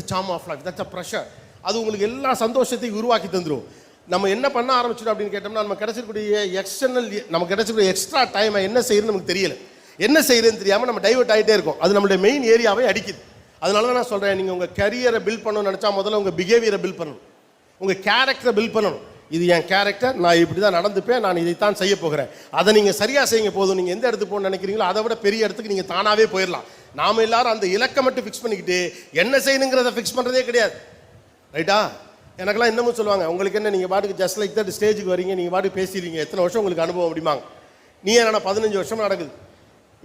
Sum of life that's a pressure அது உங்களுக்கு எல்லா சந்தோஷத்தையும் உருவாக்கி தந்துடும் நம்ம என்ன பண்ண ஆரம்பிச்சிடும் அப்படின்னு கேட்டோம்னா நம்ம கிடைச்சிருக்கூடிய எக்ஸ்டர்னல் நமக்கு கிடைச்சிருக்கூடிய எக்ஸ்ட்ரா டைமை என்ன செய்யணும்னு நமக்கு தெரியல. என்ன செய்யறதுன்னு தெரியாமல் நம்ம டைவர்ட் ஆகிட்டே இருக்கும். அது நம்மளுடைய மெயின் ஏரியாவே அடிக்குது. அதனால தான் நான் சொல்கிறேன் நீங்கள் உங்கள் கரியரை பில்ட் பண்ணணும்னு நினச்சா முதல்ல உங்கள் பிஹேவியரை பில்ட் பண்ணணும். உங்கள் கேரக்டரை பில்ட் பண்ணணும். இது என் கேரக்டர் நான் இப்படி தான் நடந்துப்பேன் நான் இதைத்தான் செய்ய போகிறேன். அதை நீங்கள் சரியாக செய்யுங்க போதும். நீங்கள் எந்த இடத்துக்கு போகணும்னு நினைக்கிறீங்களோ அதை விட பெரிய இடத்துக்கு நீங்கள் தானாகவே போயிடலாம். நாம எல்லாரும் அந்த இலக்கை மட்டும் ஃபிக்ஸ் பண்ணிக்கிட்டு என்ன செய்யணுங்கிறத ஃபிக்ஸ் பண்ணுறதே கிடையாது. ரைட்டா எனக்கெல்லாம் இன்னமும் சொல்லுவாங்க உங்களுக்கு என்ன நீங்கள் பாட்டுக்கு ஜஸ்ட் லைக் தட் ஸ்டேஜுக்கு வரீங்க நீங்கள் பாட்டுக்கு பேசிடுறீங்க. எத்தனை வருஷம் உங்களுக்கு அனுபவம்? அப்படிமாங்க நீ என்ன பதினஞ்சு வருஷம் நடக்குது.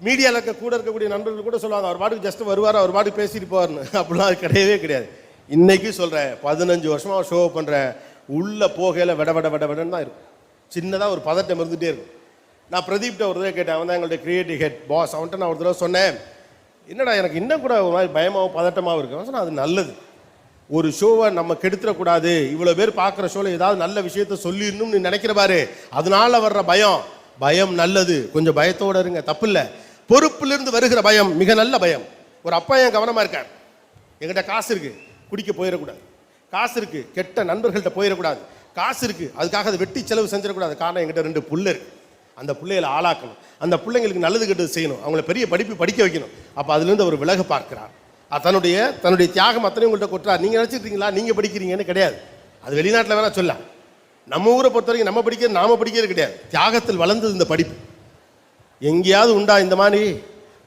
மீடியாவில் இருக்க கூட இருக்கக்கூடிய நண்பர்கள் கூட சொல்லுவாங்க அவர் பாட்டுக்கு ஜஸ்ட் வருவார் அவர் பாட்டுக்கு பேசிட்டு போவார்னு அப்படிலாம் அது கிடையவே கிடையாது. இன்றைக்கும் சொல்கிறேன் பதினஞ்சு வருஷமாக ஷோ பண்ணுறேன் உள்ளே போகையில் விட விட விட விடன்னு தான் இருக்கும். சின்னதாக ஒரு பதட்டம் இருந்துகிட்டே இருக்கும். நான் பிரதீப்ட்ட ஒரு தடவை கேட்டேன் அவன் தான் எங்களுடைய கிரியேட்டிவ் ஹெட் பாஸ் அவன்கிட்ட நான் ஒரு தடவை சொன்னேன் என்னடா எனக்கு இன்னும் கூட ஒரு மாதிரி பயமாகவும் பதட்டமாகவும் இருக்கு. அவன் அது நல்லது. ஒரு ஷோவை நம்ம கெடுத்துடக்கூடாது. இவ்வளோ பேர் பார்க்குற ஷோவில் ஏதாவது நல்ல விஷயத்த சொல்லிடணும்னு நினைக்கிற பாரு அதனால வர்ற பயம். பயம் நல்லது. கொஞ்சம் பயத்தோடு இருங்க தப்பு இல்லை வருகிற பயம் மிக நல்ல பயம். ஒரு அப்பா என் கவனமாக இருக்கார். எங்கிட்ட காசு இருக்குது குடிக்க போயிடக்கூடாது. காசு இருக்கு கெட்ட நண்பர்கள்ட்ட போயிடக்கூடாது. காசு இருக்கு அதுக்காக அதை வெட்டி செலவு செஞ்சிடக்கூடாது. காரணம் எங்கிட்ட ரெண்டு புள்ள இருக்கு. அந்த பிள்ளைகளை ஆளாக்கணும். அந்த பிள்ளைங்களுக்கு நல்லது கெட்டது செய்யணும். அவங்கள பெரிய படிப்பு படிக்க வைக்கணும். அப்போ அதுலேருந்து அவர் விலக பார்க்கிறார். தன்னுடைய தன்னுடைய தியாகம் அத்தனை உங்கள்கிட்ட கொட்டுறார். நீங்கள் நினச்சிட்டீங்களா நீங்கள் படிக்கிறீங்கன்னு கிடையாது. அது வெளிநாட்டில் வேணா சொல்லலாம். நம்ம ஊரை பொறுத்த வரைக்கும் நம்ம படிக்கிறது நாம படிக்கிறது கிடையாது. தியாகத்தில் வளர்ந்தது இந்த படிப்பு. எங்கேயாவது உண்டா இந்த மாதிரி?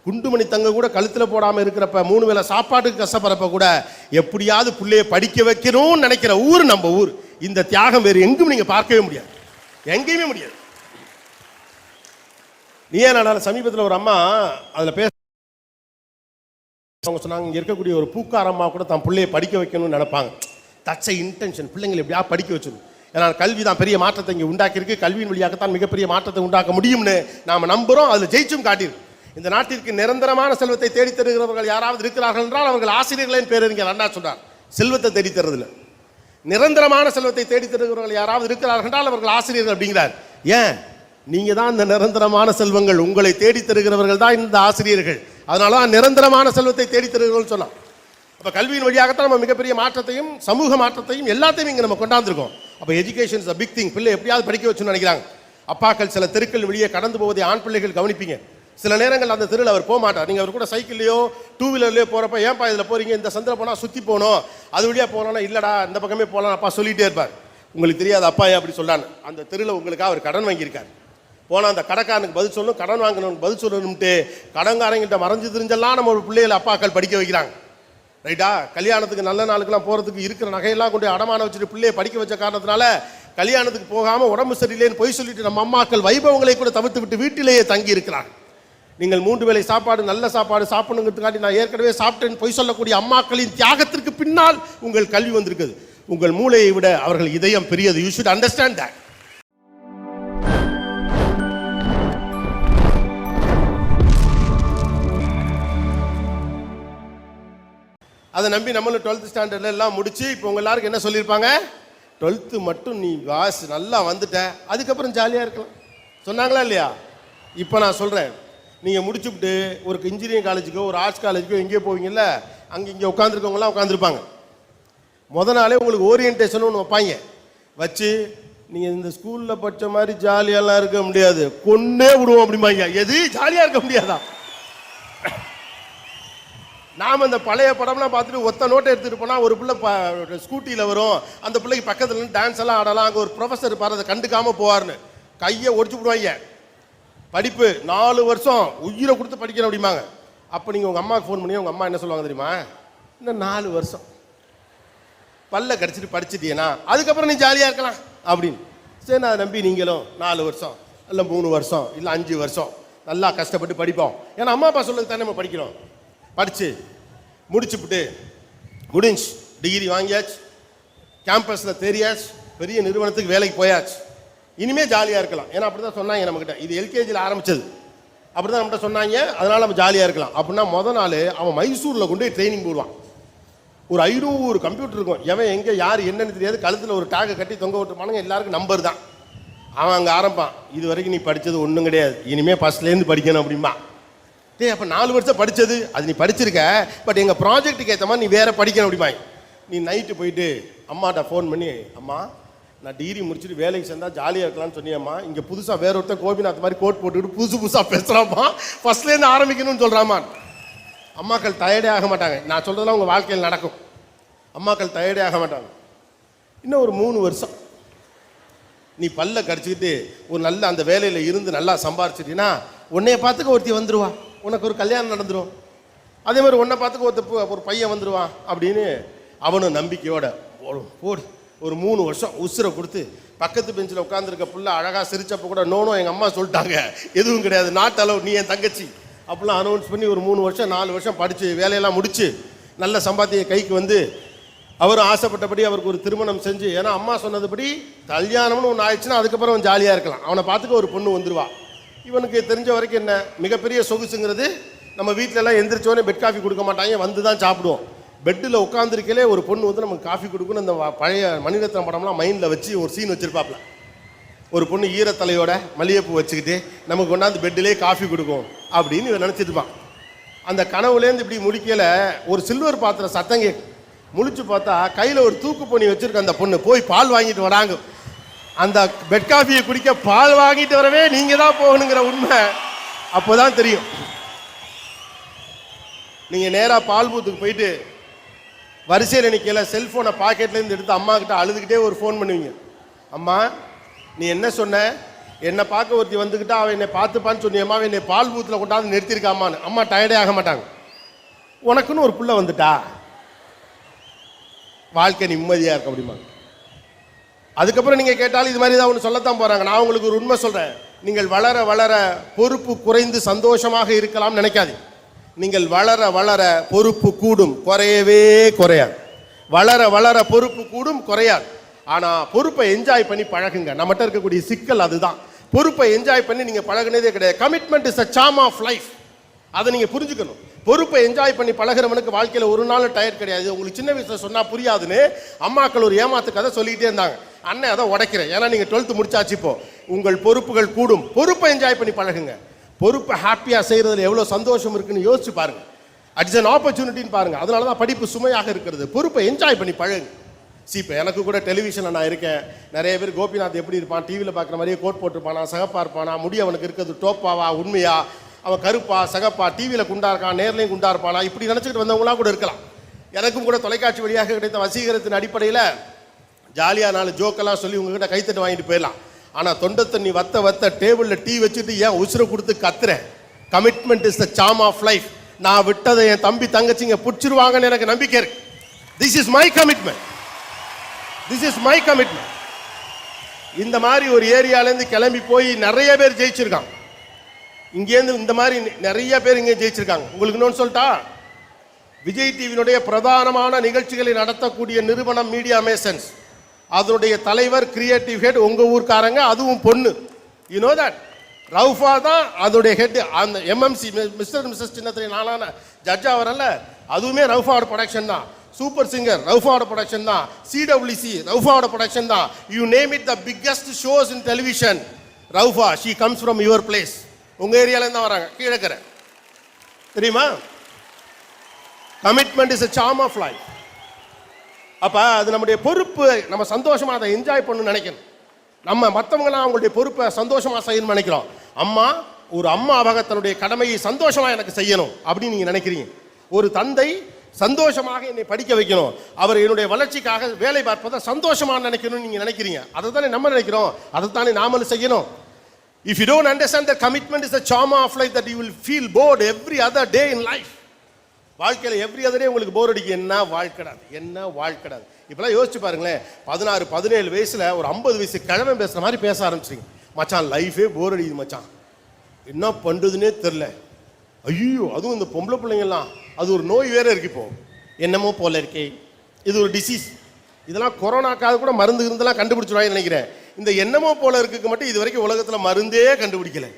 குண்டுமணி தங்க கூட கழுத்தில் போடாமல் இருக்கிறப்ப மூணு வேளை சாப்பாட்டுக்கு கஷ்டப்படுறப்ப கூட எப்படியாவது பிள்ளைய படிக்க வைக்கணும்னு நினைக்கிற ஊர் நம்ம ஊர். இந்த தியாகம் வேறு எங்கும் நீங்கள் பார்க்கவே முடியாது. எங்கேயுமே முடியாது. நீ ஏன் சமீபத்தில் ஒரு அம்மா அதில் பேச அவங்க சொன்னாங்க இங்கே இருக்கக்கூடிய ஒரு பூக்கார அம்மா கூட தன் பிள்ளையை படிக்க வைக்கணும்னு நினைப்பாங்க. தட்ஸ் இன்டென்ஷன் பிள்ளைங்களை எப்படியா படிக்க வச்சிடும் ஏன்னா கல்வி தான் பெரிய மாற்றத்தை இங்கே உண்டாக்கியிருக்கு. கல்வியின் வழியாகத்தான் மிகப்பெரிய மாற்றத்தை உண்டாக்க முடியும்னு நாம் நம்புகிறோம் அதில் ஜெயிச்சும் காட்டியிருக்கு. இந்த நாட்டிற்கு நிரந்தரமான செல்வத்தை தேடித் தருகிறவர்கள் யாராவது இருக்கிறார்கள் என்றால் அவர்கள் ஆசிரியர்களின் பேரறிஞர் அண்ணா சொன்னார் செல்வத்தை தேடி தருவதில்லை. நிரந்தரமான செல்வத்தை தேடி தருகிறவர்கள் யாராவது இருக்கிறார்கள் என்றால் அவர்கள் ஆசிரியர்கள் அப்படிங்கிறார். ஏன்? நீங்க தான் இந்த நிரந்தரமான செல்வங்கள் உங்களை தேடித் தருகிறவர்கள் தான் இந்த ஆசிரியர்கள். அதனால தான் நிரந்தரமான செல்வத்தை தேடி தருகிறவர்கள் சொன்னான் அப்போ கல்வியின் வழியாகத்தான் நம்ம மிகப்பெரிய மாற்றத்தையும் சமூக மாற்றத்தையும் எல்லாத்தையும் இங்கே நம்ம கொண்டாந்துருக்கோம். அப்போ எஜுகேஷன் இஸ் பிக் திங் பிள்ளை எப்படியாவது படிக்க வச்சுன்னு நினைக்கிறாங்க. அப்பாக்கள் சில தெருக்கள் வெளியே கடந்து போவதை ஆண் பிள்ளைகள் கவனிப்பீங்க. சில நேரங்கள் அந்த தெருவில் அவர் போக மாட்டார் நீங்கள் அவர் கூட சைக்கிள்லையோ டூ வீலர்லையோ போகிறப்ப ஏன்ப்பா இதில் போகிறீங்க இந்த சந்தில் போனால் சுற்றி போகணும். அது வழியாக போகலாம்னா இல்லைடா இந்த பக்கமே போகலாம் அப்பா சொல்லிகிட்டே இருப்பார். உங்களுக்கு தெரியாது அப்பா ஏன் அப்படி சொல்லான்னு? அந்த தெருவில் உங்களுக்காக அவர் கடன் வாங்கியிருக்கார். போனால் அந்த கடைக்காரனுக்கு பதில் சொல்லணும் கடன் வாங்கணும்னு பதில் சொல்லணும்ட்டு கடன்காரங்கிட்ட மறைஞ்சு தெரிஞ்செல்லாம் நம்ம ஒரு பிள்ளைகளை அப்பாக்கள் படிக்க வைக்கிறாங்க. ரைட்டா? கல்யாணத்துக்கு நல்ல நாளுக்கெல்லாம் போகிறதுக்கு இருக்கிற நகையெல்லாம் கொண்டு அடமான வச்சுட்டு பிள்ளையை படிக்க வச்ச காரணத்தினால கல்யாணத்துக்கு போகாமல் உடம்பு சரியில்லைன்னு பொய் சொல்லிட்டு நம்ம அம்மாக்கள் வைபவங்களை கூட தவிர்த்து விட்டு வீட்டிலேயே தங்கி இருக்கிறாங்க நீங்கள் மூன்று வேளை சாப்பாடு நல்ல சாப்பாடு சாப்பிடணுங்கிறதுக்காண்டி நான் ஏற்கனவே சாப்பிட்டேன்னு பொய் சொல்லக்கூடிய அம்மாக்களின் தியாகத்திற்கு பின்னால் உங்கள் கல்வி வந்திருக்குது. உங்கள் மூளையை விட அவர்கள் இதயம் பெரியது. யூ ஷுட் அண்டர்ஸ்டாண்ட் தட் அதை நம்பி நம்மளும் டுவெல்த் ஸ்டாண்டர்ட்ல எல்லாம் முடிச்சு இப்போ உங்க எல்லாருக்கும் என்ன சொல்லியிருப்பாங்க? டுவெல்த்து மட்டும் நீ வாஸ் நல்லா வந்துட்ட. அதுக்கப்புறம் ஜாலியாக இருக்கலாம். சொன்னாங்களா இல்லையா? இப்போ நான் சொல்கிறேன் நீங்கள் முடிச்சுவிட்டு ஒரு இன்ஜினியரிங் காலேஜுக்கோ ஒரு ஆர்ட்ஸ் காலேஜுக்கோ எங்கேயோ போவீங்கல்ல அங்கே இங்கே உட்காந்துருக்கவங்களாம் உட்காந்துருப்பாங்க முத நாளே உங்களுக்கு ஓரியன்டேஷன் ஒன்று வைப்பாங்க. வச்சு நீங்கள் இந்த ஸ்கூலில் படித்த மாதிரி ஜாலியெல்லாம் இருக்க முடியாது. கொன்னே விடுவோம் அப்படிம்பாங்க. எது? ஜாலியாக இருக்க முடியாதா? நாம் அந்த பழைய படம்லாம் பார்த்துட்டு ஒத்த நோட்டை எடுத்துகிட்டு போனால் ஒரு பிள்ளை ப ஸ்கூட்டியில் வரும். அந்த பிள்ளைக்கு பக்கத்தில் இருந்து டான்ஸ் எல்லாம் ஆடலாம். அங்கே ஒரு ப்ரொஃபஸர் பாரு அதை கண்டுக்காமல் போவார்னு கையை ஒடிச்சு விடுவாங்க. படிப்பு நாலு வருஷம் உயிரை கொடுத்து படிக்கணும் அப்படிம்பாங்க. அப்போ நீங்கள் உங்கள் அம்மாவுக்கு ஃபோன் பண்ணி உங்கள் அம்மா என்ன சொல்லுவாங்க தெரியுமா? இன்னும் நாலு வருஷம். பல்ல கடிச்சிட்டு படிச்சிட்டியனா அதுக்கப்புறம் நீ ஜாலியாக இருக்கலாம் அப்படின்னு. சரி நான் நம்பி நீங்களும் நாலு வருஷம் இல்லை மூணு வருஷம் இல்லை அஞ்சு வருஷம் நல்லா கஷ்டப்பட்டு படிப்போம். ஏன்னா அம்மா அப்பா சொல்லுறது தானே நம்ம படிக்கிறோம். படித்து முடிச்சுப்புட்டு முடிஞ்சு டிகிரி வாங்கியாச்சு கேம்பஸில் தெரியாச்சு பெரிய நிறுவனத்துக்கு வேலைக்கு போயாச்சு. இனிமே ஜாலியாக இருக்கலாம். ஏன்னா அப்படி தான் சொன்னாங்க நம்மக்கிட்ட இது எல்கேஜியில் ஆரம்பிச்சது. அப்படி தான் நம்மகிட்ட சொன்னாங்க. அதனால் நம்ம ஜாலியாக இருக்கலாம். அப்படின்னா முத நாள் அவன் மைசூரில் கொண்டு போய் ட்ரைனிங் போடுவான். ஒரு ஐநூறு கம்ப்யூட்டர் இருக்கும். எவன் எங்கே யார் என்னன்னு தெரியாது. கழுத்தில் ஒரு டேகை கட்டி தொங்க விட்டுருப்பானுங்க. எல்லாருக்கும் நம்பர் தான். அவன் அங்கே ஆரம்பிப்பான். இது வரைக்கும் நீ படித்தது ஒன்றும் கிடையாது. இனிமேல் ஃபஸ்ட்லேருந்து படிக்கணும் அப்படிமா டேய் அப்போ நாலு வருஷம் படித்தது அது நீ படிச்சிருக்க. பட் எங்கள் ப்ராஜெக்ட்டுக்கு ஏற்ற மாதிரி நீ வேறு படிக்கணும் அப்படிமா நீ நைட்டு போயிட்டு அம்மாட்ட ஃபோன் பண்ணி அம்மா நான் டிகிரி முடிச்சுட்டு வேலைக்கு சேர்ந்தா ஜாலியாக இருக்கலாம்னு சொன்னியம்மா. இங்கே புதுசாக வேற ஒருத்தர் கோபிநாத் மாதிரி கோட் போட்டுக்கிட்டு புதுசு புதுசாக பேசுகிறாம்மா ஃபஸ்ட்லேருந்து ஆரம்பிக்கணும்னு சொல்கிறாம்மா அம்மாக்கள் டயர்டே ஆக மாட்டாங்க. நான் சொல்கிறதெல்லாம் உங்கள் வாழ்க்கையில் நடக்கும். அம்மாக்கள் டயர்டே ஆக மாட்டாங்க. இன்னும் ஒரு மூணு வருஷம். நீ பல்ல கடிச்சிக்கிட்டு ஒரு நல்ல அந்த வேலையில் இருந்து நல்லா சம்பாரிச்சிட்டீங்கன்னா உன்னைய பார்த்துக்க ஒருத்தி வந்துடுவா உனக்கு ஒரு கல்யாணம் நடந்துடும் அதே மாதிரி உன்னை பார்த்துக்க ஒருத்த ஒரு பையன் வந்துடுவான் அப்படின்னு அவனும் நம்பிக்கையோட போடு போடு. ஒரு மூணு வருஷம் உசுரை கொடுத்து பக்கத்து பெஞ்சில் உட்காந்துருக்க புள்ள அழகாக சிரிச்சப்போ கூட நோனோ எங்கள் அம்மா சொல்லிட்டாங்க. எதுவும் கிடையாது. நாட்டளவு அளவு நீ என் தங்கச்சி. அப்படிலாம் அனௌன்ஸ் பண்ணி ஒரு மூணு வருஷம் நாலு வருஷம் படித்து வேலையெல்லாம் முடித்து நல்ல சம்பாத்திய கைக்கு வந்து அவரும் ஆசைப்பட்டபடி அவருக்கு ஒரு திருமணம் செஞ்சு ஏன்னா அம்மா சொன்னதுபடி கல்யாணம்னு ஒன்று ஆயிடுச்சுன்னா அதுக்கப்புறம் அவன் ஜாலியாக இருக்கலாம். அவனை பார்த்துக்க ஒரு பொண்ணு வந்துடுவா இவனுக்கு தெரிஞ்ச வரைக்கும் என்ன? மிகப்பெரிய சொகுசுங்கிறது நம்ம வீட்டிலலாம் எல்லாம் எந்திரிச்சோடனே பெட் காஃபி கொடுக்க மாட்டாங்க. வந்து தான் சாப்பிடுவோம். பெட்டில் உட்காந்துருக்கலே ஒரு பொண்ணு வந்து நமக்கு காஃபி கொடுக்கணும் அந்த வ- பழைய மணிரத்னம் படம்லாம் மைண்டில் வச்சு ஒரு சீன் வச்சுருப்பாப்ல ஒரு பொண்ணு ஈரத்தலையோட மல்லிகைப்பூ வச்சுக்கிட்டு நமக்கு கொண்டாந்து பெட்டிலே காஃபி கொடுக்கும் அப்படின்னு இவன் நினச்சிட்டு அந்த கனவுலேருந்து இப்படி முடிக்கல ஒரு சில்வர் பாத்திரம் சத்தம் கேட்கும். முழிச்சு பார்த்தா கையில் ஒரு தூக்கு பொண்ணி வச்சுருக்க அந்த பொண்ணு போய் பால் வாங்கிட்டு வராங்க. அந்த பெட் காஃபியை குடிக்க பால் வாங்கிட்டு வரவே நீங்கள் தான் போகணுங்கிற உண்மை அப்போதான் தெரியும். நீங்கள் நேராக பால் பூத்துக்கு போயிட்டு வரிசையில் நிற்கல செல்ஃபோனை பாக்கெட்லேருந்து எடுத்து அம்மா கிட்ட அழுதுகிட்டே ஒரு ஃபோன் பண்ணுவீங்க. அம்மா நீ என்ன சொன்ன? என்னை பார்க்க ஒருத்தி வந்துக்கிட்டா அவன் என்னை பார்த்துப்பான்னு சொன்னியம்மா அவன் என்னை பால் பூத்தில் கொண்டாந்து நிறுத்திருக்காமான்னு அம்மா டயர்டே ஆக மாட்டாங்க. உனக்குன்னு ஒரு புள்ள வந்துட்டா? வாழ்க்கை நிம்மதியாக இருக்க முடியுமா? அதுக்கப்புறம் நீங்கள் கேட்டாலும் இது மாதிரி தான் ஒன்று சொல்லத்தான் போகிறாங்க நான் உங்களுக்கு ஒரு உண்மை சொல்கிறேன் நீங்கள் வளர வளர பொறுப்பு குறைந்து சந்தோஷமாக இருக்கலாம்னு நினைக்காதீங்க. நீங்கள் வளர வளர பொறுப்பு கூடும். குறையவே குறையாது. வளர வளர பொறுப்பு கூடும் குறையாது. ஆனால் பொறுப்பை என்ஜாய் பண்ணி பழகுங்க. நம்மகிட்ட இருக்கக்கூடிய சிக்கல் அதுதான். பொறுப்பை என்ஜாய் பண்ணி நீங்கள் பழகுனதே கிடையாது. Commitment is a sum of life அதை நீங்கள் புரிஞ்சுக்கணும். பொறுப்பை என்ஜாய் பண்ணி பழகுறவனுக்கு வாழ்க்கையில் ஒரு நாள் டயர் கிடையாது. உங்களுக்கு சின்ன வயசில் சொன்னால் புரியாதுன்னு அம்மாக்கள் ஒரு ஏமாத்து கதை சொல்லிக்கிட்டே இருந்தாங்க. அண்ணன் அதை உடைக்கிறேன். ஏன்னா நீங்கள் டுவெல்த்து முடிச்சாச்சு இப்போ. உங்கள் பொறுப்புகள் கூடும். பொறுப்பை என்ஜாய் பண்ணி பழகுங்க. பொறுப்பை ஹாப்பியாக செய்கிறதுல எவ்வளோ சந்தோஷம் இருக்குன்னு யோசிச்சு பாருங்க. அட்ஸ் அன் ஆப்பர்ச்சுனிட்டின்னு பாருங்கள் அதனால தான் படிப்பு சுமையாக இருக்கிறது. பொறுப்பை என்ஜாய் பண்ணி பழகு சி இப்போ எனக்கு கூட டெலிவிஷனில் நான் இருக்கேன். நிறைய பேர் கோபிநாத் எப்படி இருப்பான் டிவியில் பார்க்குற மாதிரியே கோட் போட்டிருப்பானா சகப்பா இருப்பானா முடி அவனுக்கு இருக்கிறது டோப்பாவா உண்மையா? அவன் கருப்பா சகப்பா டிவியில் குண்டா இருக்கான் நேர்லையும் குண்டா இருப்பானா? இப்படி நினச்சிக்கிட்டு வந்தவங்களாம் கூட இருக்கலாம். எனக்கும் கூட தொலைக்காட்சி வழியாக கிடைத்த வசீகரத்தின் அடிப்படையில் ஜாலியாக நாலு ஜோக்கெல்லாம் சொல்லி உங்ககிட்ட கைத்தட்டு வாங்கிட்டு போயிடலாம். ஆனால் தொண்டை தண்ணி வத்த வத்த டேபிளில் டீ வச்சுட்டு ஏன் உசுரை கொடுத்து கத்துறேன் commitment is the sum of life நான் விட்டதை என் தம்பி தங்கச்சிங்க பிடிச்சிருவாங்கன்னு எனக்கு நம்பிக்கை இருக்கு. This is my commitment this is my commitment இந்த மாதிரி ஒரு ஏரியாலேருந்து கிளம்பி போய் நிறைய பேர் ஜெயிச்சிருக்காங்க. இங்கேருந்து இந்த மாதிரி நிறைய பேர் இங்கே ஜெயிச்சிருக்காங்க. உங்களுக்கு இன்னொன்று சொல்லிட்டா? விஜய் டிவியினுடைய பிரதானமான நிகழ்ச்சிகளை நடத்தக்கூடிய நிறுவனம் மீடியா மேசன்ஸ் அதனுடைய தலைவர் கிரியேட்டிவ் ஹெட் உங்க ஊர்க்காரங்க அதுவும் பொண்ணு. யூ நோ தட் ரவுஃபா தான் அதோடைய ஹெட் அந்த எம்எம்சி மிஸ்டர் மிஸ்டர் சின்னத்திரை நாளான ஜட்ஜா வரல அதுவுமே ரவுஃபாவோட ப்ரொடக்ஷன் தான். சூப்பர் சிங்கர் ரவுஃபாவோட ப்ரொடக்ஷன் தான். சிடபிள்யூசி ரவுஃபாவோட ப்ரொடக்ஷன் தான். You name it the biggest shows in television Raufa she comes from your place உங்க ஏரியாலேருந்து தான் வராங்க. கீழக்கரை தெரியுமா? Commitment is a sum of life அப்போ அது நம்முடைய பொறுப்பு. நம்ம சந்தோஷமாக அதை என்ஜாய் பண்ணணும்னு நினைக்கணும். நம்ம மற்றவங்களாம் அவங்களுடைய பொறுப்பை சந்தோஷமாக செய்யணும்னு நினைக்கிறோம். அம்மா ஒரு அம்மாவாக தன்னுடைய கடமையை சந்தோஷமாக எனக்கு செய்யணும் அப்படின்னு நீங்கள் நினைக்கிறீங்க. ஒரு தந்தை சந்தோஷமாக என்னை படிக்க வைக்கணும். அவர் என்னுடைய வளர்ச்சிக்காக வேலை பார்ப்பதை சந்தோஷமாக நினைக்கணும்னு நீங்கள் நினைக்கிறீங்க. அதை தானே நம்ம நினைக்கிறோம். அதை தானே நாமளும் செய்யணும். If you don't understand the commitment is the sum of life that you will feel bored every other day in life வாழ்க்கையில் எவ்ரி அதரே உங்களுக்கு போர் அடிக்கும். என்ன வாழ்க்கடாது? என்ன வாழ்க்கடாது? இப்பெல்லாம் யோசிச்சு பாருங்களேன். பதினாறு பதினேழு வயசில் ஒரு ஐம்பது வயசு கிழமை பேசுகிற மாதிரி பேச ஆரம்பிச்சிங்க மச்சான் லைஃபே போர் அடிக்குது மச்சான். என்ன பண்ணுறதுனே தெரில ஐயோ அதுவும் இந்த பொம்பளை பிள்ளைங்கள்லாம். அது ஒரு நோய் வேறு இருக்கு இப்போ. என்னமோ போல இருக்கே. இது ஒரு டிசீஸ் இதெல்லாம் கொரோனாக்காக கூட மருந்து இருந்தெல்லாம் கண்டுபிடிச்சிருவாங்கன்னு நினைக்கிறேன். இந்த என்னமோ போல இருக்குக்கு மட்டும் இது வரைக்கும் உலகத்தில் மருந்தே கண்டுபிடிக்கல.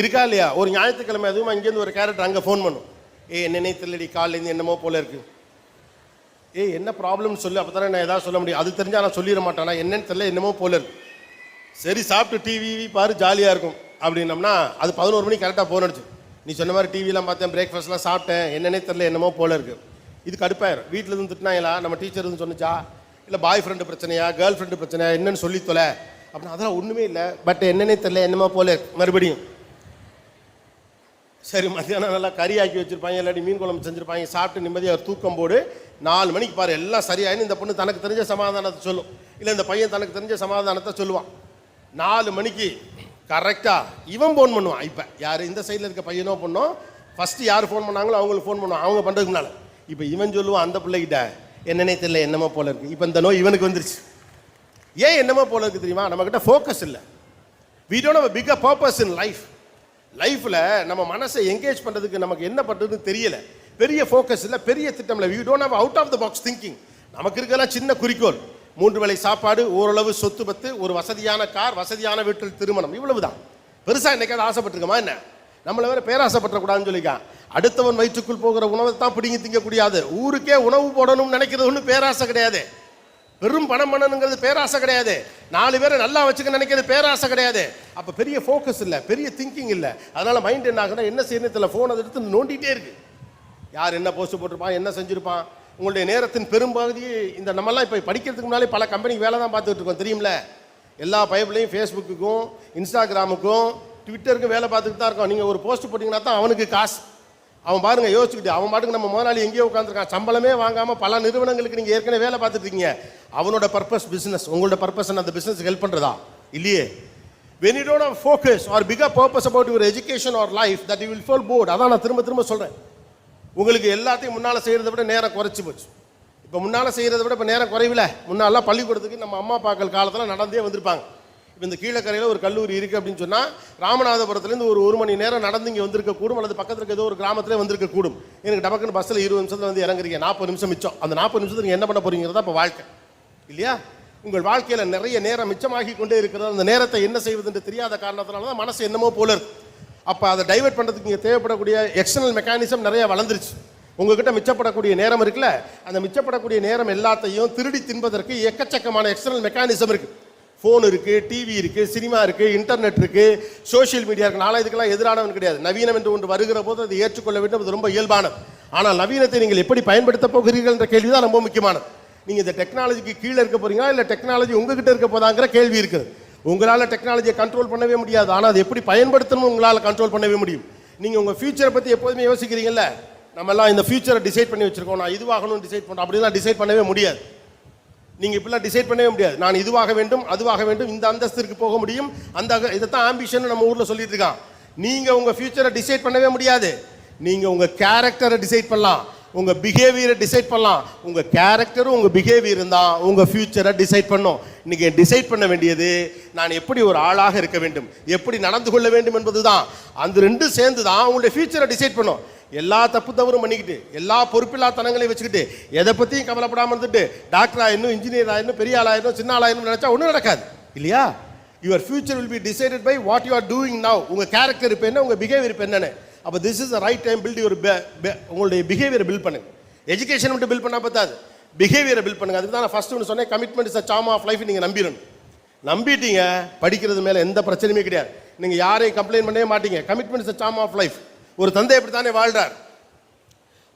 இருக்கா இல்லையா? ஒரு ஞாயிற்றுக்கிழமை அதுவும் இங்கேருந்து ஒரு கேரக்டர் அங்கே ஃபோன் பண்ணும். ஏ என்னன்னே காலேருந்து என்னமோ போல இருக்கு. ஏய் என்ன ப்ராப்ளம்னு சொல்லு அப்போ தானே நான் ஏதாவது சொல்ல முடியும். அது தெரிஞ்சால் நான் சொல்லிட மாட்டேனா. என்னன்னு தெரியல என்னமோ போல இருக்கு. சரி சாப்பிட்டு டிவி பாரு ஜாலியாக இருக்கும். அப்படின்னம்னா அது பதினோரு மணிக்கு கரெக்டாக போன அடிச்சு. நீ சொன்ன மாதிரி டிவிலாம் பார்த்தேன் பிரேக்ஃபாஸ்ட்லாம் சாப்பிட்டேன் என்னன்னே தெரில என்னமோ போல இருக்கு. இது கடுப்பாயிரும். வீட்டில் இருந்து திட்டினாங்களா நம்ம டீச்சர் இருந்து சொன்னுச்சா? இல்லை பாய் ஃப்ரெண்டு பிரச்சனையா கேர்ள் ஃப்ரெண்டு பிரச்சனையா என்னன்னு சொல்லி தொலை. அப்படின்னா அதெல்லாம் ஒன்றுமே இல்லை. பட் என்னன்னே தெரில என்னமோ போல இருக்கு. மறுபடியும் சரி மத்தியானம் நல்லா கறி ஆக்கி இல்லாட்டி மீன் குழம்பு செஞ்சிருப்பாங்க சாப்பிட்டு நிம்மதியாக தூக்கம் போடு. நாலு மணிக்கு பாரு எல்லாம் சரியாயின்னு இந்த பொண்ணு தனக்கு தெரிஞ்ச சமாதானத்தை சொல்லும். இல்லை இந்த பையன் தனக்கு தெரிஞ்ச சமாதானத்தை சொல்லுவான். நாலு மணிக்கு கரெக்டாக இவன் ஃபோன் பண்ணுவான். இப்போ யார் இந்த சைடில் இருக்க பையனோ பொண்ணோ ஃபஸ்ட்டு யார் ஃபோன் பண்ணாங்களோ அவங்களுக்கு ஃபோன் பண்ணுவான். அவங்க பண்ணுறதுக்கு முன்னால். இப்போ இவன் சொல்லுவான் அந்த பிள்ளைகிட்ட என்னன்னே தெரியல என்னமோ போல இருக்கு. இப்போ இந்த நோய் இவனுக்கு வந்துருச்சு. ஏன் என்னமோ போல இருக்கு தெரியுமா? நம்மக்கிட்ட ஃபோக்கஸ் இல்லை. We don't have big purpose in life லைஃப்பில் நம்ம மனசை என்கேஜ் பண்ணுறதுக்கு நமக்கு என்ன பண்ணுறதுன்னு தெரியல. பெரிய ஃபோக்கஸ் இல்லை பெரிய திட்டம் இல்லை we don't have out of the box thinking நமக்கு இருக்கலாம் சின்ன குறிக்கோள். மூன்று வேளை சாப்பாடு ஓரளவு சொத்து பத்து ஒரு வசதியான கார் வசதியான வீட்டில் திருமணம். இவ்வளவு தான் பெருசாக என்னைக்காவது ஆசைப்பட்டிருக்கமா என்ன? நம்மளை வேற பேராசைப்பட்டக்கூடாதுன்னு சொல்லிக்கா அடுத்தவன் வயிற்றுக்குள் போகிற உணவை தான் பிடிங்கி திங்கக்கூடியது ஊருக்கே உணவு போடணும்னு நினைக்கிறது ஒன்றும் பேராசை கிடையாது. பெரும் பணம் பண்ணணுங்கிறது பேராசை கிடையாது. நாலு பேரை நல்லா வச்சுக்க நினைக்கிறது பேராசை கிடையாது. அப்போ பெரிய ஃபோக்கஸ் இல்லை பெரிய திங்கிங் இல்லை. அதனால் மைண்ட் என்ன ஆகுதுன்னா என்ன செய்யணும் ஃபோனை அதை எடுத்து நோண்டிகிட்டே இருக்கு. யார் என்ன போஸ்ட் போட்டிருப்பான் என்ன செஞ்சுருப்பான்? உங்களுடைய நேரத்தின் பெரும்பகுதி இந்த நம்மலாம் இப்போ படிக்கிறதுக்கு முன்னாலே பல கம்பெனிக்கு வேலை தான் பார்த்துட்டு இருக்கோம் தெரியும்ல? எல்லா பைப்லையும் ஃபேஸ்புக்குக்கும் இன்ஸ்டாகிராமுக்கும் ட்விட்டருக்கும் வேலை பார்த்துட்டு தான் இருக்கோம். நீங்கள் ஒரு போஸ்ட் போட்டிங்கன்னா தான் அவனுக்கு காசு. அவன் பாருங்க யோசிச்சுக்கிட்டு அவன் பாட்டுக்கு நம்ம முதலாளி எங்கேயோ உட்காந்துருக்கான் சம்பளமே வாங்காம பல நிறுவனங்களுக்கு நீங்க ஏற்கனவே வேலை பார்த்துட்டு இருக்கீங்க அவனோட பர்பஸ் பிசினஸ் உங்களோட பர்பஸ் அந்த பிசினஸ் ஹெல்ப் பண்றதா? இல்லையே. When you don't focus or or purpose about your education or life that you will fall port அதான் நான் திரும்ப திரும்ப சொல்றேன். உங்களுக்கு எல்லாத்தையும் முன்னால் செய்கிறத விட நேரம் குறைச்சி போச்சு. இப்போ முன்னால் செய்கிறத விட இப்போ நேரம் குறைவில்ல முன்னாலாம் பள்ளிக்கூடத்துக்கு நம்ம அம்மா அப்பாக்கள் காலத்தில் நடந்தே வந்திருப்பாங்க. இப்போ இந்த கீழக்கரையில் ஒரு கல்லூரி இருக்குது அப்படின்னு சொன்னால் ராமநாதபுரத்துலேருந்து ஒரு ஒரு மணி நேரம் நடந்து இங்கே வந்திருக்கக்கூடும் அல்லது பக்கத்தில் இருக்க ஏதோ ஒரு கிராமத்திலே வந்திருக்கக்கூடும். எனக்கு டபக்குன்னு பஸ்ஸில் இருபது நிமிஷத்தில் வந்து இறங்குறீங்க. நாற்பது நிமிஷம் மிச்சம். அந்த நாற்பது நிமிஷத்துக்கு நீங்கள் என்ன பண்ண போகிறீங்கிறதா இப்போ வாழ்க்கை. இல்லையா? உங்கள் வாழ்க்கையில் நிறைய நேரம் மிச்சமாகி கொண்டே இருக்கிறது. அந்த நேரத்தை என்ன செய்வதுன்னு தெரியாத காரணத்தினால தான் மனசு என்னமோ போல இருக்கு. அப்போ அதை டைவர்ட் பண்ணுறதுக்கு இங்கே தேவைப்படக்கூடிய எக்ஸ்டர்னல் மெக்கானிசம் நிறைய வளர்ந்துருச்சு. உங்ககிட்ட மிச்சப்படக்கூடிய நேரம் இருக்குல்ல? அந்த மிச்சப்படக்கூடிய நேரம் எல்லாத்தையும் திருடி தின்பதற்கு எக்கச்சக்கமான எக்ஸ்டர்னல் மெக்கானிசம் இருக்குது ஃபோன் இருக்குது டிவி இருக்குது சினிமா இருக்குது இன்டர்நெட் இருக்குது சோஷியல் மீடியா இருக்குது நாளை இதுக்கெல்லாம் எதிரானவன் கிடையாது. நவீனம் என்று ஒன்று வருகிற போது அதை ஏற்றுக்கொள்ள வேண்டும். அது ரொம்ப இயல்பானது. ஆனால் நவீனத்தை நீங்கள் எப்படி பயன்படுத்த போகிறீர்கள் என்ற கேள்வி தான் ரொம்ப முக்கியமானது. நீங்கள் இந்த டெக்னாலஜிக்கு கீழே இருக்க போகிறீங்களா இல்லை டெக்னாலஜி உங்ககிட்ட இருக்க போதாங்கிற கேள்வி இருக்குது. உங்களால் டெக்னாலஜியை கண்ட்ரோல் பண்ணவே முடியாது. ஆனால் அதை எப்படி பயன்படுத்தணும் உங்களால் கண்ட்ரோல் பண்ணவே முடியும்? நீங்கள் உங்கள் ஃபியூச்சரை பற்றி எப்போதுமே யோசிக்கிறீங்கல்ல? நம்மலாம் இந்த ஃபியூச்சரை டிசைட் பண்ணி வச்சுருக்கோம். நான் இதுவாகணும்னு டிசைட் பண்ணுறோம் அப்படிலாம் டிசைட் பண்ணவே முடியாது. நீங்கள் இப்படிலாம் டிசைட் பண்ணவே முடியாது. நான் இதுவாக வேண்டும் அதுவாக வேண்டும் இந்த அந்தஸ்திற்கு போக முடியும். அந்த இதைத்தான் ஆம்பிஷன் நம்ம ஊரில் சொல்லிட்டு இருக்கான். நீங்கள் உங்கள் ஃபியூச்சரை டிசைட் பண்ணவே முடியாது. நீங்கள் உங்கள் கேரக்டரை டிசைட் பண்ணலாம். உங்கள் பிஹேவியரை டிசைட் பண்ணலாம். உங்கள் கேரக்டரும் உங்கள் பிஹேவியரும் தான் உங்கள் ஃபியூச்சரை டிசைட் பண்ணும். இன்றைக்கி டிசைட் பண்ண வேண்டியது நான் எப்படி ஒரு ஆளாக இருக்க வேண்டும் எப்படி நடந்து கொள்ள வேண்டும் என்பது தான் அந்த ரெண்டும் சேர்ந்து தான் உங்களுடைய ஃபியூச்சரை டிசைட் பண்ணும். எல்லா தப்பு தவறும் பண்ணிக்கிட்டு எல்லா பொறுப்பில்லா தனங்களையும் வச்சுக்கிட்டு எதை பற்றியும் கவலைப்படாமல் இருந்துட்டு டாக்டர் ஆயிடணும் இன்ஜினியர் ஆயிடணும் பெரிய ஆளாயிடணும் சின்ன ஆளாயிடணும் நினச்சா ஒன்றும் நடக்காது. இல்லையா? Your future will be decided by what you are doing now உங்கள் கேரக்டர் இப்போ என்ன உங்கள் பிஹேவியர் இப்போ என்னன்னு. அப்போ this is the right time build your உங்களுடைய பிஹேவியர் பில்ட் பண்ணுங்க எஜுகேஷன் மட்டும் பில்ட் பண்ணால் பார்த்தாது பிஹேவியரை பில்ட் பண்ணுங்க. அதுக்கு தான் நான் ஃபர்ஸ்ட் ஒன்று சொன்னேன் commitment is a sum of life நீங்கள் நம்பிடணும். நம்பிட்டீங்க படிக்கிறது மேலே எந்த பிரச்சனையுமே கிடையாது. நீங்கள் யாரையும் கம்ப்ளைண்ட் பண்ணவே மாட்டீங்க. Commitment is a sum of life ஒரு தந்தை இப்படி தானே வாழ்றார்.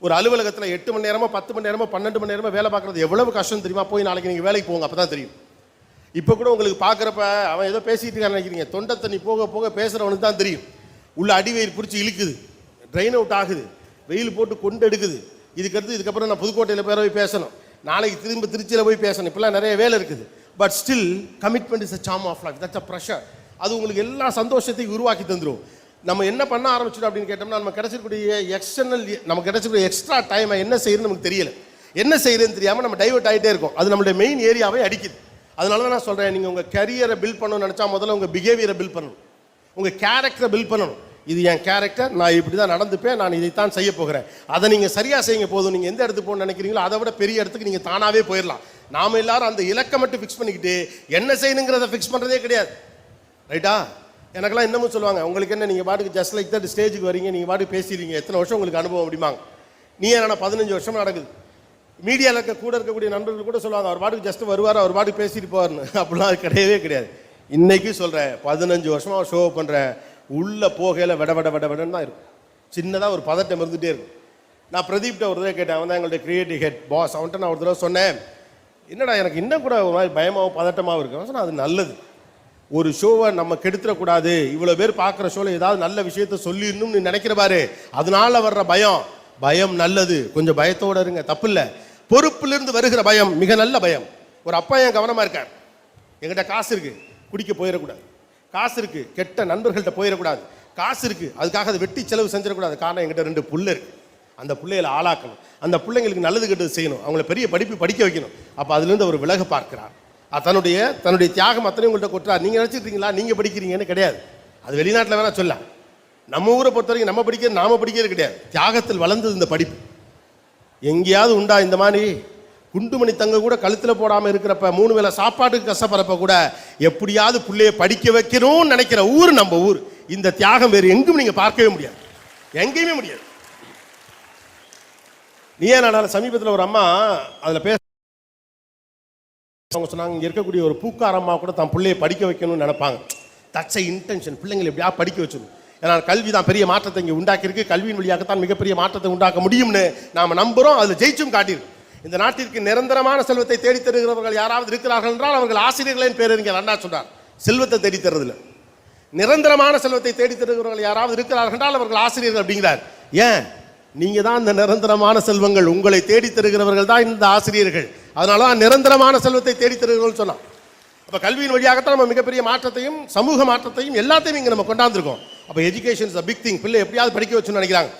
ஒரு அலுவலகத்தில் எட்டு மணி நேரமோ பத்து மணி நேரமோ பன்னெண்டு மணி நேரமோ வேலை பார்க்குறது எவ்வளவு கஷ்டம் தெரியுமா? போய் நாளைக்கு நீங்கள் வேலைக்கு போங்க அப்போ தான் தெரியும். இப்போ கூட உங்களுக்கு பார்க்குறப்ப அவன் ஏதோ பேசிகிட்டு இருக்கான்னு நினைக்கிறீங்க. தொண்டை தண்ணி போக போக பேசுகிறவனுக்கு தான் தெரியும். உள்ள அடிவயிறு பிடிச்சி இழுக்குது. ட்ரெயின் அவுட் ஆகுது. வெயில் போட்டு கொண்டு எடுக்குது. இதுக்கடுத்து இதுக்கப்புறம் நான் புதுக்கோட்டையில் பேர போய் பேசணும். நாளைக்கு திரும்ப திருச்சியில் போய் பேசணும். இப்போல்லாம் நிறைய வேலை இருக்குது. But still commitment is a sum of life that's a pressure அது உங்களுக்கு எல்லா சந்தோஷத்தையும் உருவாக்கி தந்துடும் நம்ம என்ன பண்ண ஆரம்பிச்சிடும் அப்படின்னு கேட்டோம்னா நம்ம கிடைச்சிருக்கக்கூடிய எக்ஸ்டர்னல் நம்ம கிடைச்சிருக்கிற எக்ஸ்ட்ரா டைமை என்ன செய்யணும்னு நமக்கு தெரியல. என்ன செய்யறதுன்னு தெரியாமல் நம்ம டைவர்ட் ஆகிட்டே இருக்கும். அது நம்மளுடைய மெயின் ஏரியாவே அடிக்குது. அதனால தான் நான் சொல்கிறேன் நீங்கள் உங்கள் கரியரை பில்ட் பண்ணணும்னு நினச்சா முதல்ல உங்கள் பிஹேவியரை பில்ட் பண்ணணும். உங்கள் கேரக்டரை பில்ட் பண்ணணும். இது என் கேரக்டர் நான் இப்படி தான் நடந்துப்பேன் நான் இதைத்தான் செய்ய போகிறேன். அதை நீங்கள் சரியாக செய்யுங்க போதும். நீங்கள் எந்த இடத்துக்கு போகணும்னு நினைக்கிறீங்களோ அதை விட பெரிய இடத்துக்கு நீங்கள் தானாகவே போயிடலாம். நாம் எல்லாரும் அந்த இலக்கை மட்டும் ஃபிக்ஸ் பண்ணிக்கிட்டு என்ன செய்யணுங்கிறத ஃபிக்ஸ் பண்ணுறதே கிடையாது. ரைட்டா எனக்கெல்லாம் இன்னமும் சொல்லுவாங்க உங்களுக்கு என்ன நீங்கள் பாட்டுக்கு ஜஸ்ட் லைக் தட் ஸ்டேஜுக்கு வரீங்க நீங்கள் பாட்டுக்கு பேசிடுறீங்க. எத்தனை வருஷம் உங்களுக்கு அனுபவம்? அப்படிமாங்க நீ என்ன பதினஞ்சு வருஷம் நடக்குது. மீடியாவில் இருக்க கூட இருக்கக்கூடிய நண்பர்கள் கூட சொல்லுவாங்க அவர் பாட்டுக்கு ஜஸ்ட் வருவார் அவர் பாட்டுக்கு பேசிட்டு போவார்னு அப்படிலாம் அது கிடையவே கிடையாது. இன்றைக்கி சொல்கிறேன் பதினஞ்சு வருஷமாக ஷோ பண்ணுறேன் உள்ளே போகையில் விட விட விட விடன்னு தான் இருக்கும். சின்னதாக ஒரு பதட்டம் இருந்துகிட்டே இருக்கும். நான் பிரதீப்கிட்ட ஒரு தடவை கேட்டேன் அவன் தான் எங்களுடைய கிரியேட்டிவ் ஹெட் பாஸ் அவன்கிட்ட நான் ஒரு தடவை சொன்னேன் என்னடா எனக்கு இன்னும் கூட ஒரு மாதிரி பயமாகவும் பதட்டமாகவும் இருக்கு. சொன்னால் அது நல்லது. ஒரு ஷோவை நம்ம கெடுத்துடக்கூடாது. இவ்வளோ பேர் பார்க்குற ஷோவில் ஏதாவது நல்ல விஷயத்த சொல்லிடணும்னு நீ நினைக்கிற பாரு அதனால வர்ற பயம். பயம் நல்லது. கொஞ்சம் பயத்தோடு இருங்க. தப்பு இல்லை வருகிற பயம் மிக நல்ல பயம். ஒரு அப்பா என் கவனமாக இருக்கார். எங்கிட்ட காசு இருக்குது குடிக்க போயிடக்கூடாது. காசு இருக்குது கெட்ட நண்பர்கள்ட்ட போயிடக்கூடாது. காசு இருக்குது அதுக்காக அதை வெட்டி செலவு செஞ்சிடக்கூடாது. காரணம் எங்கிட்ட ரெண்டு புள்ள இருக்குது அந்த பிள்ளைகளை ஆளாக்கணும். அந்த பிள்ளைங்களுக்கு நல்லது கெட்டது செய்யணும். அவங்கள பெரிய படிப்பு படிக்க வைக்கணும். அப்போ அதுலேருந்து அவர் விலக பார்க்கிறார். தன்னுடைய தன்னுடைய தியாகம் அத்தனை உங்கள்கிட்ட கொட்டுறார் நீங்கள் நினச்சிட்டீங்களா நீங்கள் படிக்கிறீங்கன்னு கிடையாது. அது வெளிநாட்டில் வேணால் சொல்லலாம். நம்ம ஊரை பொறுத்த வரைக்கும் நம்ம படிக்கிறது நாம படிக்கிறது கிடையாது. தியாகத்தில் வளர்ந்தது இந்த படிப்பு. எங்கேயாவது உண்டா இந்த மாதிரி? குண்டுமணி தங்க கூட கழுத்தில் போடாமல் இருக்கிறப்ப மூணு வேளை சாப்பாட்டுக்கு கஷ்டப்படுறப்ப கூட எப்படியாவது பிள்ளைய படிக்க வைக்கணும்னு நினைக்கிற ஊர் நம்ம ஊர். இந்த தியாகம் வேறு எங்கும் நீங்கள் பார்க்கவே முடியாது. எங்கேயுமே முடியாது. நீ ஏன் சமீபத்தில் ஒரு அம்மா அதில் பேச அவங்க சொன்னாங்க இங்கே இருக்கக்கூடிய ஒரு பூக்காரம்மா கூட தன் பிள்ளையை படிக்க வைக்கணும்னு நினைப்பாங்க. தட்ச இன்டென்ஷன் பிள்ளைங்களை எப்படியா படிக்க வச்சிடும் ஏன்னா கல்வி தான் பெரிய மாற்றத்தை இங்கே உண்டாக்கியிருக்கு. கல்வியின் வழியாகத்தான் மிகப்பெரிய மாற்றத்தை உண்டாக்க முடியும்னு நாம் நம்புகிறோம் அதில் ஜெயிச்சும் காட்டியிருக்கு. இந்த நாட்டிற்கு நிரந்தரமான செல்வத்தை தேடி தருகிறவர்கள் யாராவது இருக்கிறார்கள் என்றால் அவர்கள் ஆசிரியர்களின் பேரறிஞர் அண்ணா சொன்னார் செல்வத்தை தேடி தருவதில்லை. நிரந்தரமான செல்வத்தை தேடி தருகிறவர்கள் யாராவது இருக்கிறார்கள் என்றால் அவர்கள் ஆசிரியர்கள் அப்படிங்கிறார். ஏன்? நீங்க தான் இந்த நிரந்தரமான செல்வங்கள் உங்களை தேடி தருகிறவர்கள் தான் இந்த ஆசிரியர்கள். அதனால தான் நிரந்தரமான செல்வத்தை தேடித் சொன்னான். அப்போ கல்வியின் வழியாகத்தான் நம்ம மிகப்பெரிய மாற்றத்தையும் சமூக மாற்றத்தையும் எல்லாத்தையும் இங்கே நம்ம கொண்டாந்துருக்கோம். அப்போ எஜுகேஷன் இஸ் பிக் திங் பிள்ளை எப்படியாவது படிக்க வச்சுன்னு நினைக்கிறாங்க.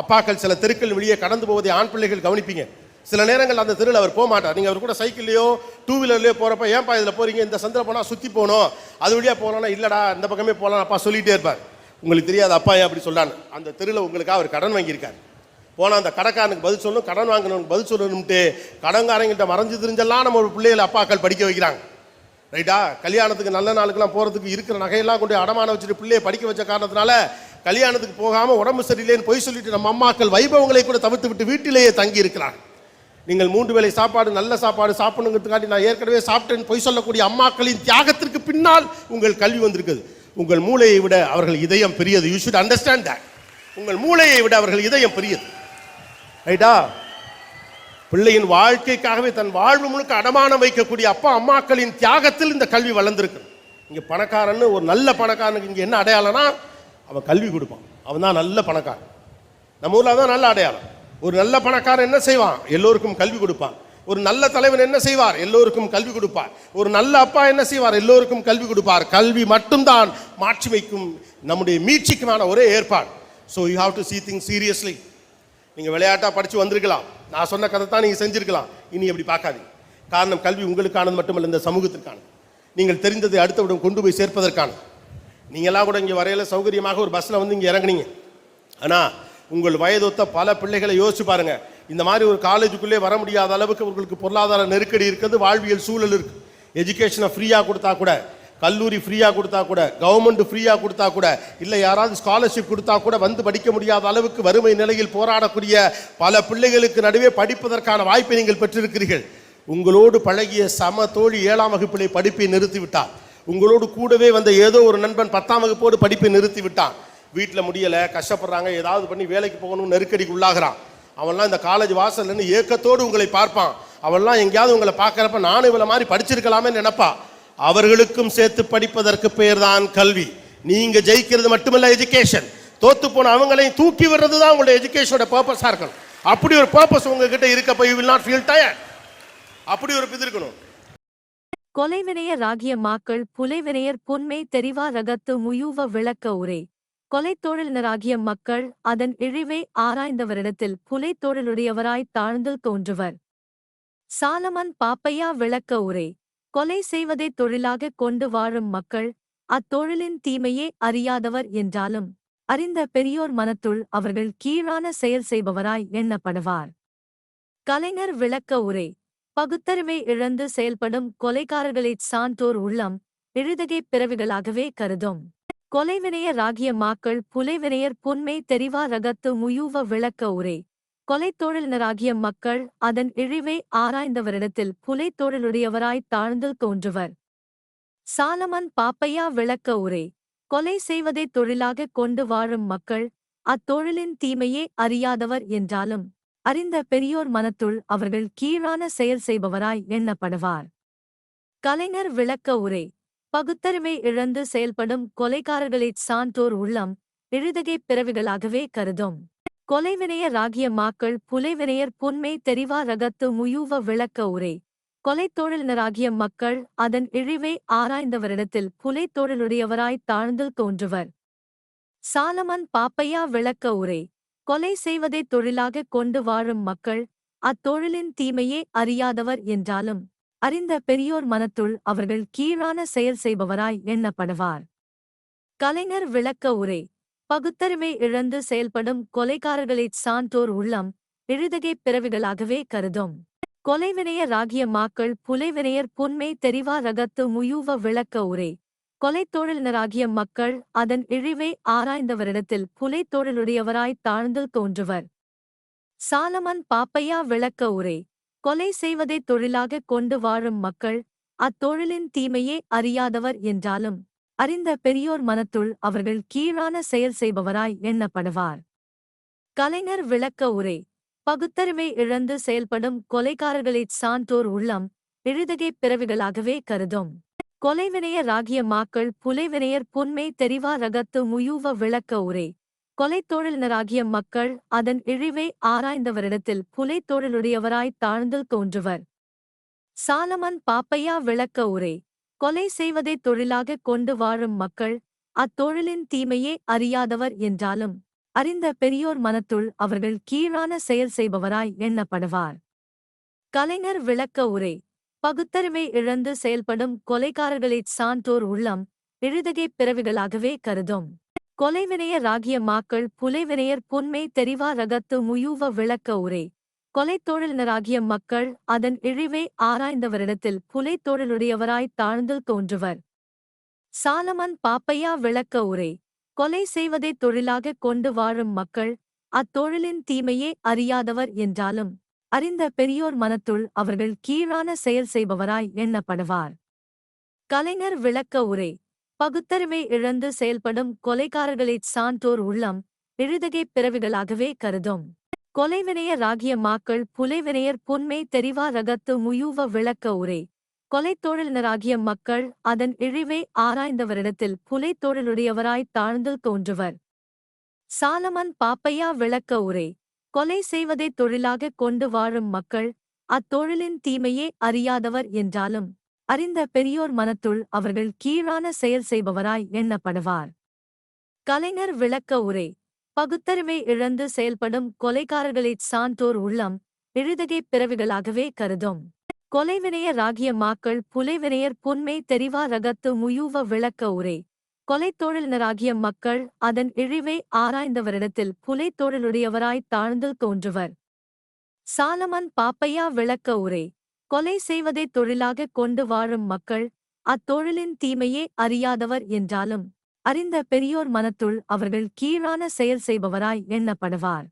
அப்பாக்கள் சில தெருக்கள் வெளியே கடந்து போவதை ஆண் பிள்ளைகள் கவனிப்பீங்க. சில நேரங்கள் அந்த தெருவில் அவர் போக மாட்டார் நீங்கள் அவர் கூட சைக்கிள்லையோ டூ வீலர்லையோ போகிறப்ப ஏன்ப்பா இதில் போகிறீங்க இந்த சந்தில் போனால் சுற்றி போகணும். அது வழியாக போகலாம்னா இல்லைடா இந்த பக்கமே போகலாம். அப்பா சொல்லிகிட்டே இருப்பார். உங்களுக்கு தெரியாது அப்பா ஏன் அப்படி சொல்லான்னு அந்த தெருவில் உங்களுக்காக அவர் கடன் வாங்கியிருக்கார். போனால் அந்த கடைக்காரனுக்கு பதில் சொல்லணும் கடன் வாங்கணும்னு பதில் சொல்லணும்ட்டு கடன்காரங்கிட்ட மறைஞ்சு தெரிஞ்செல்லாம் நம்ம ஒரு பிள்ளைகளை அப்பாக்கள் படிக்க வைக்கிறாங்க. ரைட்டா? கல்யாணத்துக்கு நல்ல நாளுக்கெல்லாம் போகிறதுக்கு இருக்கிற நகையெல்லாம் கொண்டு அடமான வச்சுட்டு பிள்ளையை படிக்க வச்ச காரணத்தினால கல்யாணத்துக்கு போகாமல் உடம்பு சரியில்லைன்னு பொய் சொல்லிட்டு நம்ம அம்மாக்கள் வைபவங்களை கூட தவிர்த்து விட்டு வீட்டிலேயே தங்கி இருக்கிறாங்க. நீங்கள் மூன்று வேளை சாப்பாடு நல்ல சாப்பாடு சாப்பிடணுங்கிறதுக்காண்டி நான் ஏற்கனவே சாப்பிட்டேன்னு பொய் சொல்லக்கூடிய அம்மாக்களின் தியாகத்திற்கு பின்னால் உங்கள் கல்வி வந்திருக்குது. உங்கள் மூளையை விட அவர்கள் இதயம் பெரியது. யூ ஷுட் அண்டர்ஸ்டாண்ட் தட் உங்கள் மூளையை விட அவர்கள் இதயம் பெரியது. ரைட்டா பிள்ளையின் வாழ்க்கைக்காகவே தன் வாழ்வு முழுக்க அடமானம் வைக்கக்கூடிய அப்பா அம்மாக்களின் தியாகத்தில் இந்த கல்வி வளர்ந்துருக்கு. இங்கே பணக்காரன்னு ஒரு நல்ல பணக்காரனுக்கு இங்கே என்ன அடையாளம்னா அவன் கல்வி கொடுப்பான். அவன் தான் நல்ல பணக்காரன். நம்ம ஊரில் தான் நல்ல அடையாளம். ஒரு நல்ல பணக்காரன் என்ன செய்வான்? எல்லோருக்கும் கல்வி கொடுப்பான். ஒரு நல்ல தலைவன் என்ன செய்வார்? எல்லோருக்கும் கல்வி கொடுப்பார். ஒரு நல்ல அப்பா என்ன செய்வார்? எல்லோருக்கும் கல்வி கொடுப்பார். கல்வி மட்டும்தான் மாற்றி வைக்கும் நம்முடைய மீட்சிக்குமான ஒரே ஏற்பாடு. So you have to see thing seriously நீங்கள் விளையாட்டாக படித்து வந்திருக்கலாம். நான் சொன்ன கதை தான் நீங்கள் செஞ்சுருக்கலாம். இனி அப்படி பார்க்காதீங்க. காரணம் கல்வி உங்களுக்கானது மட்டுமல்ல இந்த சமூகத்திற்கானது. நீங்கள் தெரிந்ததை அடுத்தவிடம் கொண்டு போய் சேர்ப்பதற்கானது. நீங்களாம் கூட இங்கே வரையில் சௌகரியமாக ஒரு பஸ்ஸில் வந்து இங்கே இறங்குனீங்க. ஆனால் உங்கள் வயதொத்த பல பிள்ளைகளை யோசிச்சு பாருங்கள் இந்த மாதிரி ஒரு காலேஜுக்குள்ளே வர முடியாத அளவுக்கு உங்களுக்கு பொருளாதார நெருக்கடி இருக்குது வாழ்வியல் சூழல் இருக்குது எஜுகேஷனை ஃப்ரீயாக கொடுத்தா கூட கல்லூரி ஃப்ரீயாக கொடுத்தா கூட கவர்மெண்ட் ஃப்ரீயாக கொடுத்தா கூட இல்லை யாராவது ஸ்காலர்ஷிப் கொடுத்தா கூட வந்து படிக்க முடியாத அளவுக்கு வறுமை நிலையில் போராடக்கூடிய பல பிள்ளைகளுக்கு நடுவே படிப்பதற்கான வாய்ப்பை நீங்கள் பெற்றிருக்கிறீர்கள். உங்களோடு பழகிய சம தோழி ஏழாம் வகுப்பிலே படிப்பை நிறுத்திவிட்டார் உங்களோடு கூடவே வந்த ஏதோ ஒரு நண்பன் பத்தாம் வகுப்போடு படிப்பை நிறுத்தி விட்டான். வீட்டில் முடியலை கஷ்டப்படுறாங்க ஏதாவது பண்ணி வேலைக்கு போகணும்னு நெருக்கடிக்கு உள்ளாகிறான். அவன்லாம் இந்த காலேஜ் வாசல்லன்னு ஏக்கத்தோடு உங்களை பார்ப்பான். அவன்லாம் எங்கேயாவது உங்களை பார்க்குறப்ப நானும் இவளை மாதிரி படிச்சிருக்கலாமே நினைப்பா. அவர்களுக்கும் சேர்த்து படிப்பதற்கு பேர் தான் கல்வி. நீங்க ஜெயிக்கிறது மட்டுமல்ல எஜுகேஷன் தோத்து போன அவங்களையும் தூக்கி விடுறது தான் உங்களுடைய எஜுகேஷனோட பர்பஸாக இருக்கணும். அப்படி ஒரு பர்பஸ் உங்ககிட்ட இருக்கப்ப you will not feel tired அப்படி ஒரு இது இருக்கணும். கொலைவினையர் ஆகிய மாக்கள் புலைவினையர் பொன்மை தெரிவா ரகத்து முயூவ விளக்க உரை. கொலைத்தொழிலினராகிய மக்கள் அதன் இழிவை ஆராய்ந்தவரிடத்தில் புலைத்தொழிலுடையவராய் தாழ்ந்து தோன்றுவர். சாலமன் பாப்பையா விளக்க உரை. கொலை செய்வதை தொழிலாகக் கொண்டு வாழும் மக்கள் அத்தொழிலின் தீமையே அறியாதவர் என்றாலும் அறிந்த பெரியோர் மனத்துள் அவர்கள் கீழான செயல் செய்பவராய் எண்ணப்படுவார். கலைஞர் விளக்க உரை பகுத்தறிவை இழந்து செயல்படும் கொலைக்காரர்களைச் சான்றோர் உள்ளம் இழுதகைப் பிறவிகளாகவே கருதும். கொலைவினையராகிய மாக்கள் புலைவினையர் புன்மை தெரிவா ரகத்து முயூவ விளக்க உரை கொலைத்தொழிலினராகிய மக்கள் அதன் இழிவை ஆராய்ந்தவரிடத்தில் புலைத்தொழிலுடையவராய் தாழ்ந்து தோன்றுவர். சாலமன் பாப்பையா விளக்க உரை கொலை செய்வதை தொழிலாகக் கொண்டு வாழும் மக்கள் அத்தொழிலின் தீமையே அறியாதவர் என்றாலும் அறிந்த பெரியோர் மனத்துள் அவர்கள் கீழான செயல் செய்பவராய் எண்ணப்படுவார். கலைஞர் விளக்க உரை பகுத்தறிவை இழந்து செயல்படும் கொலைகாரர்களைச் சான்றோர் உள்ளம் எழுதகைப் பிறவிகளாகவே கருதும். கொலைவினையர் ஆகிய மாக்கள் புலைவினையர் புன்மை தெரிவா ரகத்து முயூவ விளக்க உரை. கொலைத்தொழிலினராகிய மக்கள் அதன் இழிவை ஆராய்ந்தவரிடத்தில் புலைத்தொழிலுடையவராய் தாழ்ந்து தோன்றுவர். சாலமன் பாப்பையா விளக்க உரை. கொலை செய்வதைத் தொழிலாகக் கொண்டு வாழும் மக்கள் அத்தொழிலின் தீமையே அறியாதவர் என்றாலும் அறிந்த பெரியோர் மனத்துள் அவர்கள் கீழான செயல் செய்பவராய் எண்ணப்படுவார். கலைஞர் விளக்க உரை. பகுத்தறிவை இழந்து செயல்படும் கொலைகாரர்களை சான்றோர் உள்ளம் எழுதகைப் பிறவிகளாகவே கருதும். கொலைவினையர் ஆகிய மாக்கள் புலைவினையர் புன்மை தெரிவா ரகத்து முயூவ விளக்க உரை. கொலைத்தொழிலினராகிய மக்கள் அதன் இழிவை ஆராய்ந்தவரிடத்தில் புலைத்தொழிலுடையவராய் தாழ்ந்து தோன்றுவர். சாலமன் பாப்பையா விளக்க உரை. கொலை செய்வதைத் தொழிலாகக் கொண்டு வாழும் மக்கள் அத்தொழிலின் தீமையே அறியாதவர் என்றாலும் அறிந்த பெரியோர் மனத்துள் அவர்கள் கீழான செயல் செய்பவராய் எண்ணப்படுவார். கலைஞர் விளக்க உரை. பகுத்தறிவை இழந்து செயல்படும் கொலைகாரர்களைச் சான்றோர் உள்ளம் எழுதகைப் பிறவிகளாகவே கருதும். கொலைவினையர் ராகிய மாக்கள் புலைவினையர் புன்மை தெரிவா ரகத்து முயூவ விளக்க உரை. கொலைத்தொழிலினராகிய மக்கள் அதன் இழிவை ஆராய்ந்தவரிடத்தில் புலைத்தொழிலுடையவராய் தாழ்ந்து தோன்றுவர். சாலமன் பாப்பையா விளக்க உரை. கொலை செய்வதை தொழிலாகக் கொண்டு வாழும் மக்கள் அத்தொழிலின் தீமையே அறியாதவர் என்றாலும் அறிந்த பெரியோர் மனத்துள் அவர்கள் கீழான செயல் செய்பவராய் எண்ணப்படுவார். கலைஞர் விளக்க உரை பகுத்தறிவை இழந்து செயல்படும் கொலைகாரர்களைச் சான்றோர் உள்ளம் எழுதகை பிறவிகளாகவே கருதும். கொலைவினையர் ராகிய மாக்கள் புலைவினையர் புன்மை தெரிவா ரகத்து முயூவ விளக்க உரை கொலைத்தொழிலினராகிய மக்கள் அதன் இழிவை ஆராய்ந்தவரிடத்தில் புலைத்தொழிலுடையவராய் தாழ்ந்து தோன்றுவர். சாலமன் பாப்பையா விளக்க உரை. கொலை செய்வதைத் தொழிலாகக் கொண்டு வாழும் மக்கள் அத்தொழிலின் தீமையே அறியாதவர் என்றாலும் அறிந்த பெரியோர் மனத்துள் அவர்கள் கீழான செயல் செய்பவராய் எண்ணப்படுவார். கலைஞர் விளக்க உரை. பகுத்தறிவை இழந்து செயல்படும் கொலைகாரர்களைச் சான்றோர் உள்ளம் எழுதகைப் பிறவிகளாகவே கருதும். கொலைவினையர் ஆகிய மாக்கள் புலைவினையர் பொன்மை தெரிவா ரகத்து முயூவ விளக்க உரை. கொலைத்தொழிலினராகிய மக்கள் அதன் இழிவை ஆராய்ந்தவரிடத்தில் புலைத்தொழிலுடையவராய் தாழ்ந்து தோன்றுவர். சாலமன் பாப்பையா விளக்க உரை. கொலை செய்வதை தொழிலாகக் கொண்டு வாழும் மக்கள் அத்தொழிலின் தீமையே அறியாதவர் என்றாலும் அறிந்த பெரியோர் மனத்துள் அவர்கள் கீழான செயல் செய்பவராய் எண்ணப்படுவார். கலைஞர் விளக்க உரை. பகுத்தறிவை இழந்து செயல்படும் கொலைகாரர்களைச் சான்றோர் உள்ளம் எழுதகைப் பிறவிகளாகவே கருதும். கொலைவினையர் ராகிய மாக்கள் புலைவினையர் புன்மை தெரிவா ரகத்து முயூவ விளக்க உரை. கொலைத்தொழிலினராகிய மக்கள் அதன் இழிவை ஆராய்ந்தவரிடத்தில் புலைத்தொழிலுடையவராய் தாழ்ந்து தோன்றுவர். சாலமன் பாப்பையா விளக்க உரை. கொலை செய்வதைத் தொழிலாகக் கொண்டு வாழும் மக்கள் அத்தொழிலின் தீமையே அறியாதவர் என்றாலும் அறிந்த பெரியோர் மனத்துள் அவர்கள் கீழான செயல் செய்பவராய் எண்ணப்படுவார்.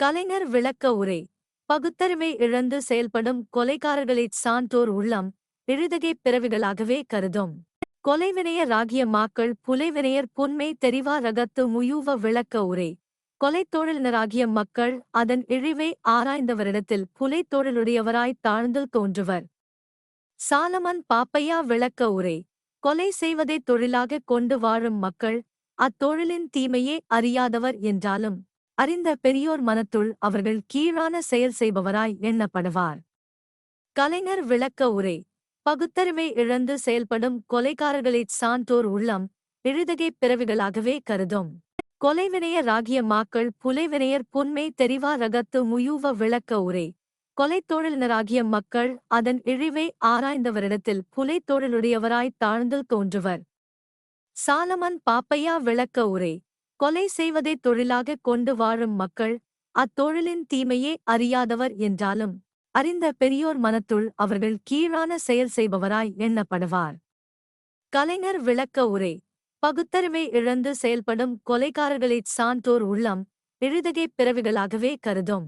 கலைஞர் விளக்க உரை. பகுத்தறிவை இழந்து செயல்படும் கொலைகாரர்களைச் சான்றோர் உள்ளம் எழுதகை பிறவிகளாகவே கருதும். கொலைவினைய ராகிய மாக்கள் புலைவினையர் புன்மை தெரிவா ரகத்து முயூவ விளக்க உரை. கொலைத்தொழிலினராகிய மக்கள் அதன் இழிவை ஆராய்ந்தவரிடத்தில் புலைத்தொழிலுடையவராய் தாழ்ந்து தோன்றுவர். சாலமன் பாப்பையா விளக்க உரை. கொலை செய்வதைத் தொழிலாகக் கொண்டு வாழும் மக்கள் அத்தொழிலின் தீமையே அறியாதவர் என்றாலும் அறிந்த பெரியோர் மனத்துள் அவர்கள் கீழான செயல் செய்பவராய் எண்ணப்படுவார். கலைஞர் விளக்க உரை பகுத்தறிவை இழந்து செயல்படும் கொலைகாரர்களைச் சான்றோர் உள்ளம் எழுதகைப் பிறவிகளாகவே கருதும். கொலைவினைய ராகிய மாக்கள் புலைவினையர் புன்மை தெரிவா ரகத்து முயூவ விளக்க உரை கொலைத்தொழிலினராகிய மக்கள் அதன் இழிவை ஆராய்ந்தவரிடத்தில் புலைத்தொழிலுடையவராய் தாழ்ந்து தோன்றுவர். சாலமன் பாப்பையா விளக்க உரை. கொலை செய்வதை தொழிலாகக் கொண்டு வாழும் மக்கள் அத்தொழிலின் தீமையே அறியாதவர் என்றாலும் அறிந்த பெரியோர் மனத்துள் அவர்கள் கீழான செயல் செய்பவராய் எண்ணப்படுவார். கலைஞர் விளக்க உரை. பகுத்தறிவை இழந்து செயல்படும் கொலைகாரர்களைச் சான்றோர் உள்ளம் எழுதகை பிறவிகளாகவே கருதும்.